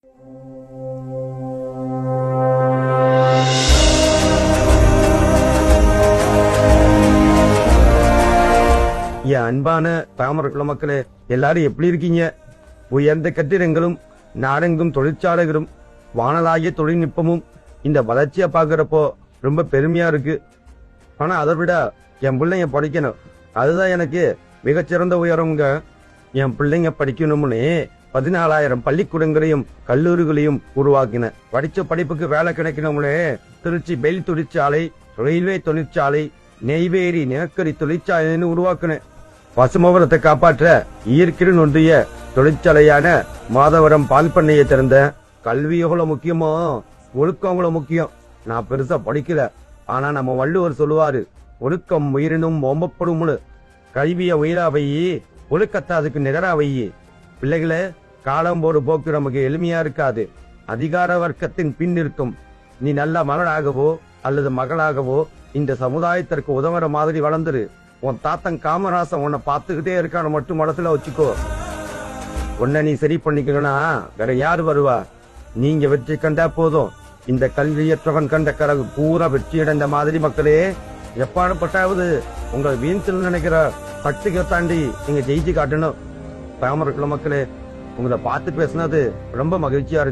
என் அன்பான தாமரக்குள மக்களே எல்லாரும் எப்படி இருக்கீங்க? உயர்ந்த கட்டிடங்களும் நாடெங்கும் தொழிற்சாலைகளும் வானலாகிய தொழில்நுட்பமும் இந்த வளர்ச்சியை பார்க்குறப்போ ரொம்ப பெருமையா இருக்கு. ஆனா அதை விட என் பிள்ளைங்க படிக்கணும். அதுதான் எனக்கு மிகச்சிறந்த உயரங்க என் பிள்ளைங்க படிக்கணும்னு பதினாலாயிரம் பள்ளிக்கூடங்களையும் கல்லூரிகளையும் உருவாக்கின. படிச்ச படிப்புக்கு வேலை கிடைக்கணும்னே திருச்சி பெல் தொழிற்சாலை ரயில்வே தொழிற்சாலை நெய்வேலி நிலக்கரி தொழிற்சாலைன்னு உருவாக்கினேன் பசுமவரத்தை காப்பாற்ற இயற்கையுடன் ஒன்றிய தொழிற்சாலையான மாதவரம் பால் பண்ணையை திறந்த. கல்வி எவ்வளவு முக்கியமோ? ஒழுக்கம் அவ்வளவு முக்கியம். நான் பெருசா படிக்கல. ஆனா நம்ம வள்ளுவர் சொல்லுவாரு ஒழுக்கம் உயிரினும் ஓம்பப்படும்னு கல்வியை உயிரா வையி ஒழுக்கத்தை அதுக்கு நிகரா வையி. பிள்ளைகளே காலம் போடு போக்கு நமக்கு எளிமையா இருக்காது. அதிகார வர்க்கத்தின் பின் இருக்கும் நீ நல்ல மகனாகவோ அல்லது மகளாகவோ இந்த சமுதாயத்திற்கு உதவுற மாதிரி வளர்ந்துரு. உன் தாத்தன் காமராசன் உன்னை பார்த்துக்கிட்டே இருக்கான மட்டும் மனசுல வச்சுக்கோ. உன்னை நீ சரி பண்ணிக்கணும்னா வேற யாரு வருவா? நீங்க வெற்றி கண்டா போதும். இந்த கல்வியற்றவன் கண்ட கரகு பூரா வெற்றி அடைந்த மாதிரி மக்களே எப்பாடுபட்டாவது உங்கள் வீணத்தில் நினைக்கிற சக்திகளை தாண்டி நீங்க ஜெயிச்சு காட்டணும். தாமரக்குள்ள மக்களே உங்களை பார்த்து பேசினது ரொம்ப மகிழ்ச்சியா இருக்கு.